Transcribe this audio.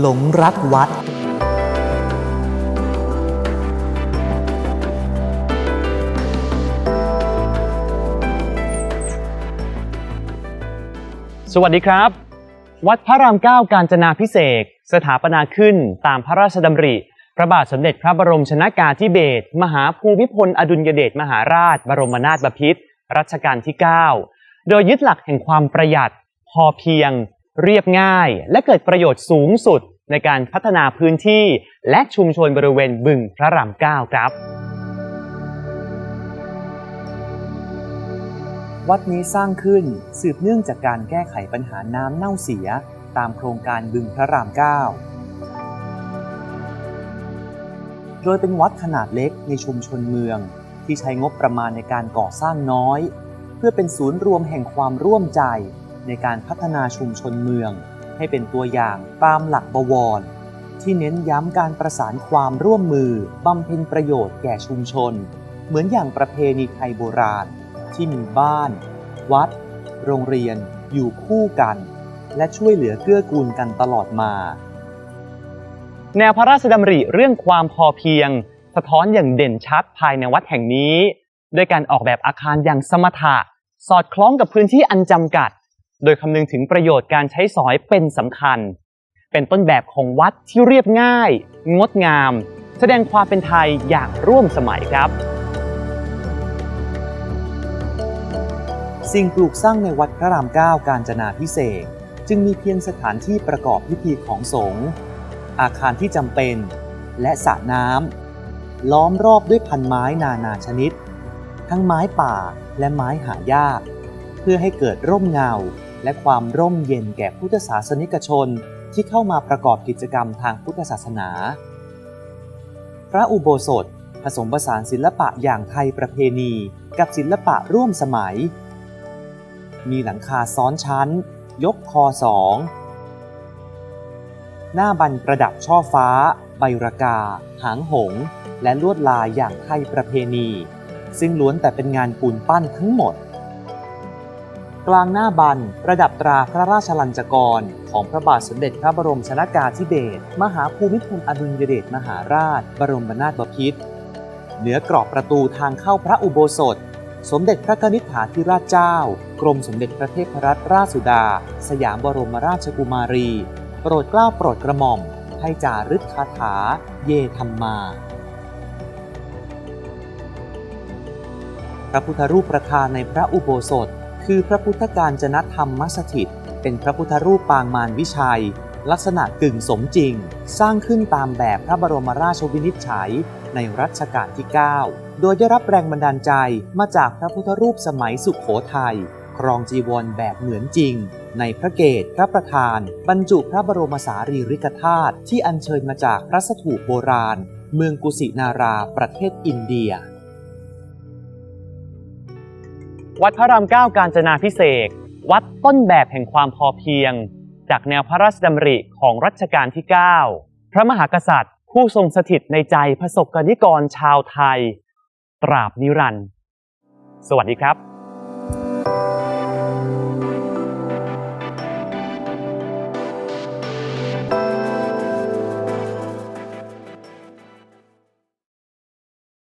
หลงรักวัด สวัสดีครับ วัดพระรามเก้าการจนาพิเศษกสถาปนาขึ้นตามพระราชดำริ พระบาทสมเด็จพระบรมชนากาธิเบศรมหาภูมิพลอดุลยเดชมหาราช บรมนาถบพิตรรัชกาลที่ 9 โดยยึดหลักแห่งความประหยัด พอเพียง เรียบง่าย และเกิดประโยชน์สูงสุดในการพัฒนาพื้นที่ และชุมชนบริเวณบึงพระรามเก้าครับ วัดนี้สร้างขึ้นสืบเนื่องจากการแก้ไขปัญหาน้ำเน่าเสีย ตามโครงการบึงพระรามเก้าโดยเป็นวัดขนาดเล็กในชุมชนเมือง ที่ใช้งบประมาณในการก่อสร้างน้อย เพื่อเป็นศูนย์รวมแห่งความร่วมใจ ในการพัฒนาชุมชนเมือง ให้เป็นตัวอย่างตามหลักบวร ที่เน้นย้ำการประสานความร่วมมือบำเพ็ญประโยชน์แก่ชุมชน เหมือนอย่างประเพณีไทยโบราณ ที่มีบ้าน วัด โรงเรียน อยู่คู่กัน และช่วยเหลือเกื้อกูลกันตลอดมา แนวพระราชดำริเรื่องความพอเพียง สะท้อนอย่างเด่นชัดภายในวัดแห่งนี้ ด้วยการออกแบบอาคารอย่างสมถะสอดคล้องกับพื้นที่อันจำกัด โดยคำนึงถึงประโยชน์การใช้สอยเป็นสำคัญ เป็นต้นแบบของวัดที่เรียบง่าย งดงาม แสดงความเป็นไทยอย่างร่วมสมัยครับ สิ่งปลูกสร้างในวัดพระรามเก้าการจนาพิเศษจึงมีเพียงสถานที่ประกอบพิธีของสงฆ์อาคารที่จำเป็น และสระน้ำล้อมรอบด้วยพันไม้นานาชนิด ทั้งไม้ป่าและไม้หายาก พื่อให้เกิดร่มเงา และความร่มเย็นแก่พุทธศาสนิกชนที่เข้ามาประกอบกิจกรรมทางพุทธศาสนา พระอุโบสถ ผสมผสานศิลปะอย่างไทยประเพณี กับศิลปะร่วมสมัย มีหลังคาซ้อนชั้น ยกคอสอง หน้าบันประดับช่อฟ้า ใบรากา หางหงส์และลวดลายอย่างไทยประเพณี ซึ่งล้วนแต่เป็นงานปูนปั้นทั้งหมด กลางหน้าบันประดับตราพระราชลัญจกร ของพระบาทสมเด็จพระบรมชนากาธิเบศรมหาภูมิพลอดุลยเดชมหาราช บรมนาถบพิตรเหนือกรอบประตูทางเข้าพระอุโบสถ สมเด็จพระนิษฐาธิราชเจ้า กรมสมเด็จพระเทพรัตนราชสุดา สยามบรมราชกุมารี โปรดเกล้าโปรดกระหม่อม ให้จารึกคาถา เยธรรมมาพระพุทธรูปประธานในพระอุโบสถ คือพระพุทธการจนธรรมสถิต เป็นพระพุทธรูปปางมารวิชัย ลักษณะกึ่งสมจริง สร้างขึ้นตามแบบพระบรมราชวินิจฉัย ในรัชกาลที่ 9 โดยได้รับแรงบันดาลใจมาจากพระพุทธรูปสมัยสุขโขทัยครองจีวรแบบเหมือนจริง ในพระเกศพระประธาน บรรจุพระบรมสารีริกธาตุที่อัญเชิญมาจากพระสถูปโบราณ เมืองกุสินาราประเทศอินเดีย วัดพระรามเก้าการจนาพิเศษวัดต้นแบบแห่งความพอเพียง จากแนวพระราชดำริของรัชกาลที่ 9 พระมหากษัตริย์ ผู้ทรงสถิตในใจประสบกนิกรชาวไทย ตราบนิรันดร์สวัสดีครับ